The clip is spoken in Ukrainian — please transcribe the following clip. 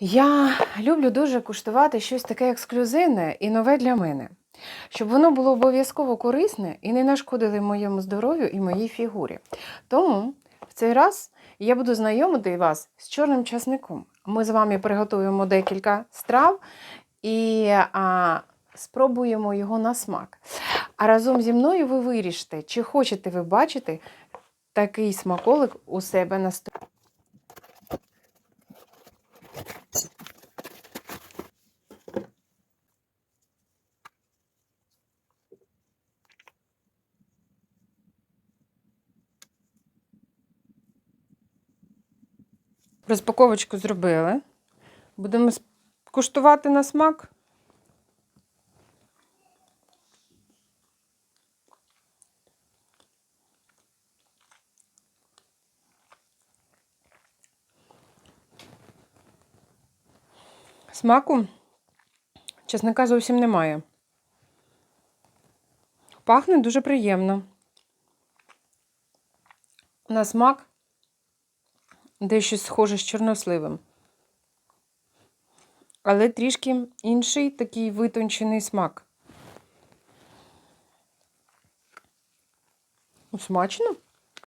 Я люблю дуже куштувати щось таке ексклюзивне і нове для мене, щоб воно було обов'язково корисне і не нашкодило моєму здоров'ю і моїй фігурі. Тому в цей раз я буду знайомити вас з чорним часником. Ми з вами приготуємо декілька страв і а, спробуємо його на смак. А разом зі мною ви вирішите, чи хочете ви бачити такий смаколик у себе на столі. Розпаковочку зробили. Будемо куштувати на смак. Смаку чесника зовсім немає. Пахне дуже приємно. На смак дещо схоже з чорносливим. Але трішки інший такий витончений смак. Смачно?